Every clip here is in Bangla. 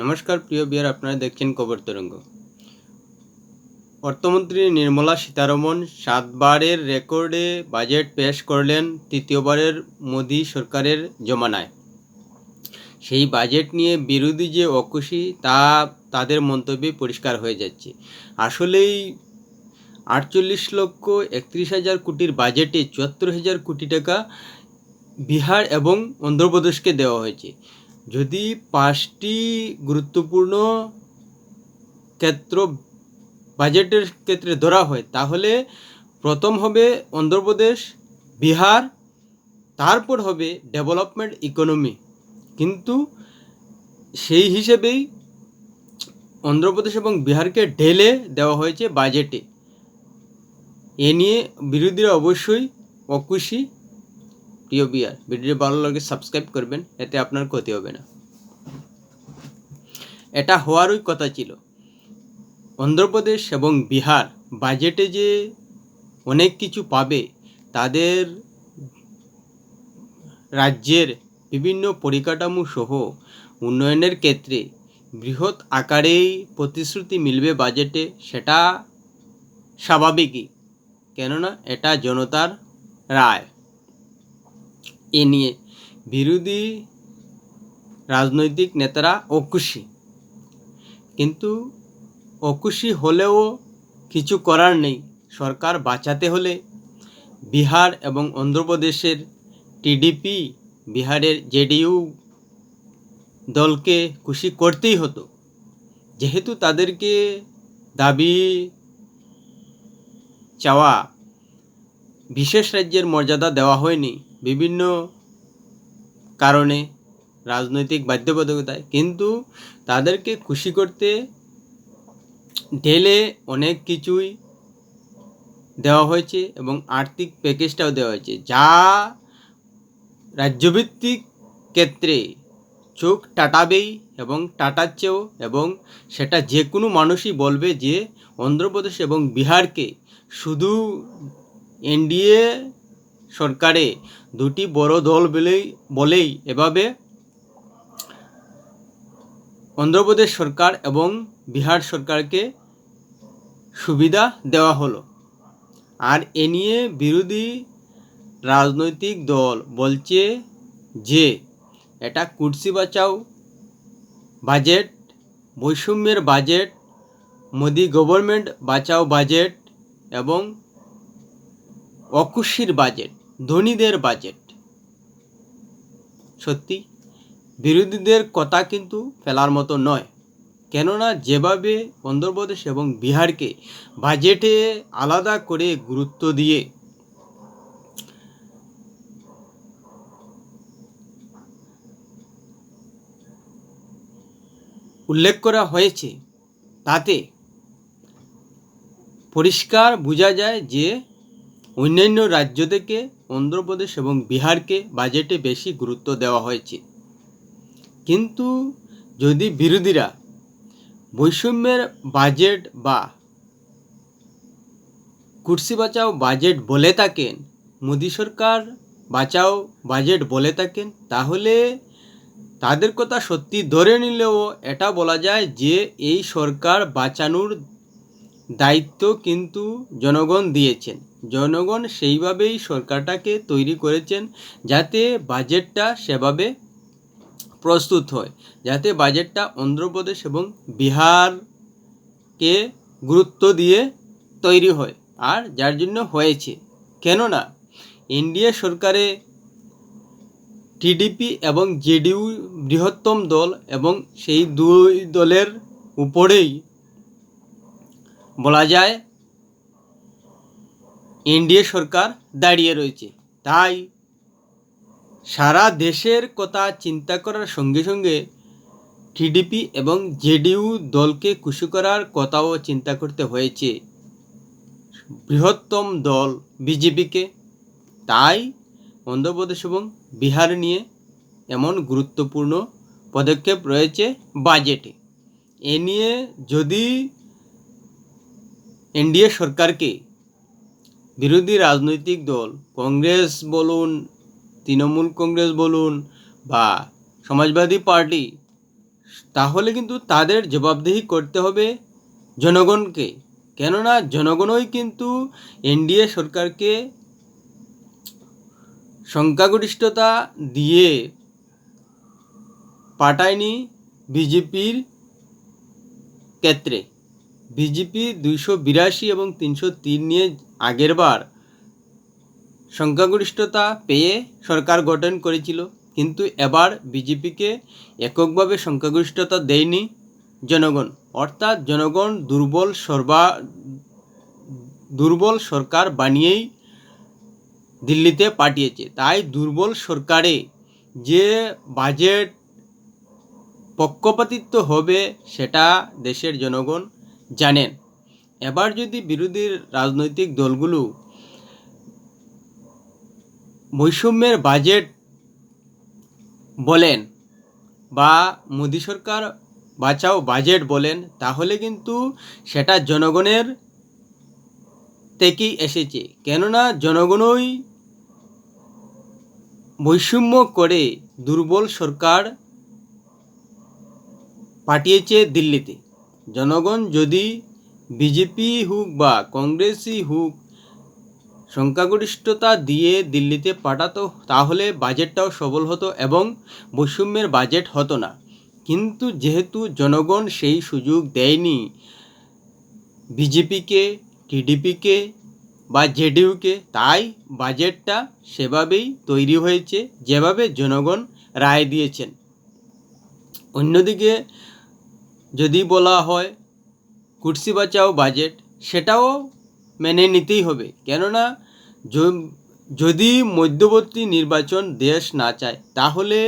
নমস্কার, প্রিয় বিয়ার, আপনারা দেখছেন খবর তরঙ্গ। অর্থমন্ত্রী নির্মলা সীতারমন সাতবারের রেকর্ডে বাজেট পেশ করলেন তৃতীয়বারের মোদী সরকারের জমানায়। সেই বাজেট নিয়ে বিরোধী যে অকুশি, তা তাদের মন্তব্যে পরিষ্কার হয়ে যাচ্ছে। আসলেই আটচল্লিশ লক্ষ একত্রিশ হাজার কোটির বাজেটে চুয়াত্তর হাজার কোটি টাকা বিহার এবং অন্ধ্রপ্রদেশকে দেওয়া হয়েছে। যদি পাঁচটি গুরুত্বপূর্ণ ক্ষেত্র বাজেটের ক্ষেত্রে ধরা হয়, তাহলে প্রথম হবে অন্ধ্রপ্রদেশ, বিহার, তারপর হবে ডেভেলপমেন্ট ইকোনমি। কিন্তু সেই হিসেবেই অন্ধ্রপ্রদেশ এবং বিহারকে ঢেলে দেওয়া হয়েছে বাজেটে। এ নিয়ে বিরোধীরা অবশ্যই অকুশি প্রিয় বিয়ার ভিডিও ভালো লাগে সাবস্ক্রাইব করবেন, এতে আপনার ক্ষতি হবে না। এটা হওয়ারই কথা ছিল। অন্ধ্রপ্রদেশ এবং বিহার বাজেটে যে অনেক কিছু পাবে, তাদের রাজ্যের বিভিন্ন পরিকাঠামো সহ উন্নয়নের ক্ষেত্রে বৃহৎ আকারেই প্রতিশ্রুতি মিলবে বাজেটে সেটা স্বাভাবিকই। কেননা এটা জনতার রায়। এ নিয়ে। বিরোধী রাজনৈতিক নেতারা অকুশি। কিন্তু অকুশি হলেও কিছু করার নেই। সরকার বাঁচাতে হলে বিহার এবং অন্ধ্রপ্রদেশের টিডিপি, বিহারের জেডিইউ দলকে খুশি করতেই হতো। যেহেতু তাদেরকে দাবি চাওয়া বিশেষ রাজ্যের মর্যাদা দেওয়া হয়নি বিভিন্ন কারণে রাজনৈতিক বাধ্যবাধকতায়, কিন্তু তাদেরকে খুশি করতে ঢেলে অনেক কিছুই দেওয়া হয়েছে এবং আর্থিক প্যাকেজটাও দেওয়া হয়েছে। যা রাজ্যভিত্তিক ক্ষেত্রে চোখ টাটাবেই এবং টাটাচ্ছেও এবং সেটা যে কোনো মানুষই বলবে যে অন্ধ্রপ্রদেশ এবং বিহারকে শুধু এনডিএ সরকারে দুটি বড় দল বলেই বলেই এভাবে অন্ধ্রপ্রদেশ সরকার এবং বিহার সরকারকে সুবিধা দেওয়া হলো। আর এ নিয়ে বিরোধী রাজনৈতিক দল বলছে যে, এটা কুর্সি বাঁচাও বাজেট, বৈষম্যের বাজেট, মোদি গভর্নমেন্ট বাঁচাও বাজেট এবং অকুশির বাজেট। ধনীদের বাজেট সত্যি, বিরোধীদের কথা কিন্তু ফেলার মতো নয়। কেননা, যেভাবে অন্ধ্রপ্রদেশ এবং বিহারকে বাজেটে আলাদা করে গুরুত্ব দিয়ে উল্লেখ করা হয়েছে, তাতে পরিষ্কার বোঝা যায় যে অন্যান্য রাজ্য থেকে অন্ধ্রপ্রদেশ এবং বিহারকে বাজেটে বেশি গুরুত্ব দেওয়া হয়েছে। কিন্তু যদি বিরোধীরা বৈষম্যের বাজেট বা কুর্সি বাঁচাও বাজেট বলে থাকেন, মোদী সরকার বাঁচাও বাজেট বলে থাকেন, তাহলে তাদের কথা সত্যি ধরে নিলেও এটা বলা যায় যে এই সরকার বাঁচানোর দায়িত্ব কিন্তু জনগণ দিয়েছেন। জনগণ সেইভাবেই সরকারটাকে তৈরি করেছেন যাতে বাজেটটা সেভাবে প্রস্তুত হয়, যাতে বাজেটটা অন্ধ্রপ্রদেশ এবং বিহারকে গুরুত্ব দিয়ে তৈরি হয়। আর যার জন্য হয়েছে। কেননা, এনডিএ সরকারে টিডিপি এবং জেডিইউ বৃহত্তম দল এবং সেই দুই দলের উপরেই বলা যায় এনডিএ সরকার দাঁড়িয়ে রয়েছে। তাই সারা দেশের কথা চিন্তা করার সঙ্গে সঙ্গে টিডিপি এবং জেডিইউ দলকে খুশি করার কথাও চিন্তা করতে হয়েছে। বৃহত্তম দল বিজেপিকে। তাই অন্ধ্রপ্রদেশ এবং বিহার নিয়ে এমন গুরুত্বপূর্ণ পদক্ষেপ রয়েছে বাজেটে। এ নিয়ে যদি এনডিএ সরকারকে বিরোধী রাজনৈতিক দল, কংগ্রেস বলুন, তৃণমূল কংগ্রেস বলুন বা সমাজবাদী পার্টি, তাহলে কিন্তু তাদের জবাবদিহি করতে হবে জনগণকে। কেননা জনগণই কিন্তু এনডিএ সরকারকে সংখ্যাগরিষ্ঠতা দিয়ে পাঠায়নি বিজেপির ক্ষেত্রে। বিজেপি দুইশো বিরাশি এবং তিনশো তিন নিয়ে আগেরবার সংখ্যাগরিষ্ঠতা পেয়ে সরকার গঠন করেছিল, কিন্তু এবার বিজেপিকে এককভাবে সংখ্যাগরিষ্ঠতা দেয়নি জনগণ। অর্থাৎ জনগণ দুর্বল সর্বা, দুর্বল সরকার বানিয়েই দিল্লিতে পাঠিয়েছে। তাই দুর্বল সরকারে যে বাজেট পক্ষপাতিত্ব হবে সেটা দেশের জনগণ জানেন। এবার যদি বিরোধী রাজনৈতিক দলগুলো বৈষম্যের বাজেট বলেন বা মোদী সরকার বাঁচাও বাজেট বলেন, তাহলে কিন্তু সেটা জনগণের থেকেই এসেছে। কেননা জনগণই বৈষম্য করে দুর্বল সরকার পাঠিয়েছে দিল্লিতে। জনগণ যদি বিজেপি হোক বা কংগ্রেসই হোক, সংখ্যাগরিষ্ঠতা দিয়ে দিল্লিতে পাঠাতো, তাহলে বাজেটটাও সবল হতো এবং বৈষম্যের বাজেট হতো না। কিন্তু যেহেতু জনগণ সেই সুযোগ দেয়নি, বিজেপিকে, টিডিপিকে বা জেডিইউকে তাই বাজেটটা সেভাবেই তৈরি হয়েছে, যেভাবে জনগণ রায় দিয়েছেন। অন্যদিকে যদি বলা হয় কুর্সি বাঁচাও বাজেট সেটাও মেনে নিতেই হবে। কেননা যদি মধ্যবর্তী নির্বাচন দেশ না চায়, তাহলে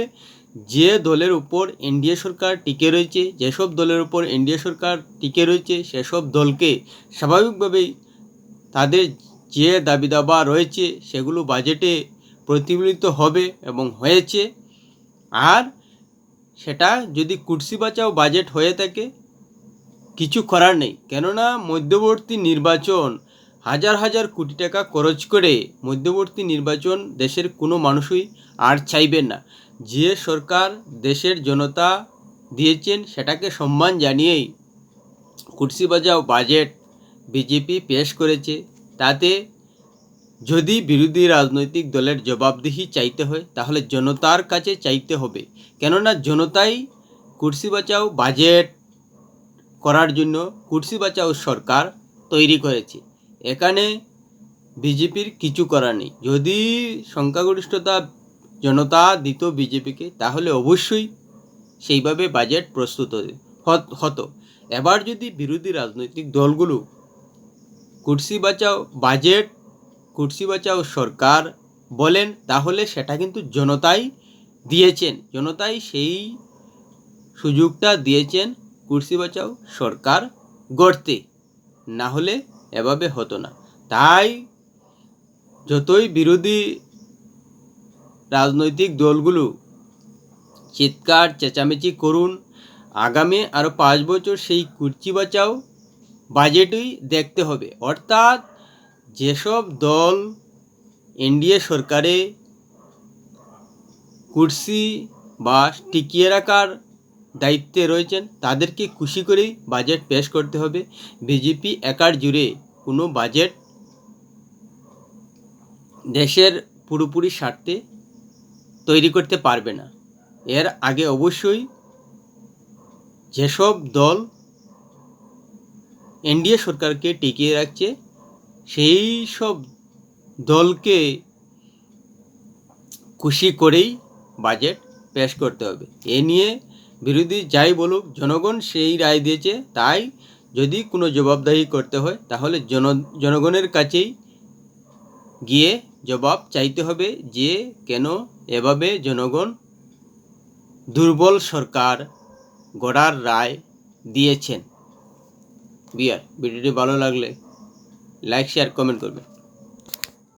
যে দলের উপর এনডিএ সরকার টিকে রয়েছে, যেসব দলের উপর এনডিএ সরকার টিকে রয়েছে, সেসব দলকে স্বাভাবিকভাবেই তাদের যে দাবি দাবা রয়েছে, সেগুলো বাজেটে প্রতিফলিত হবে এবং হয়েছে। আর সেটা যদি কুর্সি বাঁচাও বাজেট হয়ে থাকে কিছু করার নেই। কেননা মধ্যবর্তী নির্বাচন হাজার হাজার কোটি টাকা খরচ করে মধ্যবর্তী নির্বাচন দেশের কোনো মানুষই আর চাইবেন না। যে সরকার দেশের জনতা দিয়েছেন সেটাকে সম্মান জানিয়েই কুর্সি বাজাও বাজেট বিজেপি পেশ করেছে। তাতে যদি বিরোধী রাজনৈতিক দলের জবাবদিহি চাইতে হয়, তাহলে জনতার কাছে চাইতে হবে। কেননা জনতাই কুর্সি বাঁচাও বাজেট করার জন্য কুর্সি বাঁচাও সরকার তৈরি করেছে। এখানে বিজেপির কিছু করার নেই। যদি সংখ্যাগরিষ্ঠতা জনতা দিত বিজেপিকে, তাহলে অবশ্যই সেইভাবে বাজেট প্রস্তুত হতো এবার যদি বিরোধী রাজনৈতিক দলগুলো কুর্সি বাঁচাও বাজেট কুর্সি বাঁচাও সরকার বলেন, তাহলে সেটা কিন্তু জনতাই দিয়েছেন। জনতাই সেই সুযোগটা দিয়েছেন কুর্সি বাঁচাও, সরকার গড়তে। না হলে এভাবে হতো না। তাই যতই বিরোধী রাজনৈতিক দলগুলো চিৎকার, চেঁচামেচি করুন, আগামী আরও পাঁচ বছর সেই কুর্চি বাঁচাও, বাজেটই দেখতে হবে। অর্থাৎ যেসব দল এনডিএ সরকারে কুর্সি বা টিকিয়ে রাখার দায়িত্বে রয়েছেন, তাদেরকে খুশি করেই বাজেট পেশ করতে হবে। বিজেপি একার জুড়ে কোনো বাজেট দেশের পুরোপুরি স্বার্থে তৈরি করতে পারবে না। এর আগে অবশ্যই যেসব দল এনডিএ সরকারকে টিকিয়ে রাখছে, সেই সব দলকে খুশি করেই বাজেট পেশ করতে হবে। এ নিয়ে বিরোধী যাই বলুক, জনগণ সেই রায় দিয়েছে। তাই যদি কোনো জবাবদাহি করতে হয়, তাহলে জন, জনগণের কাছেই গিয়ে জবাব চাইতে হবে যে কেন এভাবে জনগণ দুর্বল সরকার গড়ার রায় দিয়েছেন। বিয়ার, ভিডিওটি ভালো লাগলে লাইক, শেয়ার, কমেন্ট করবেন।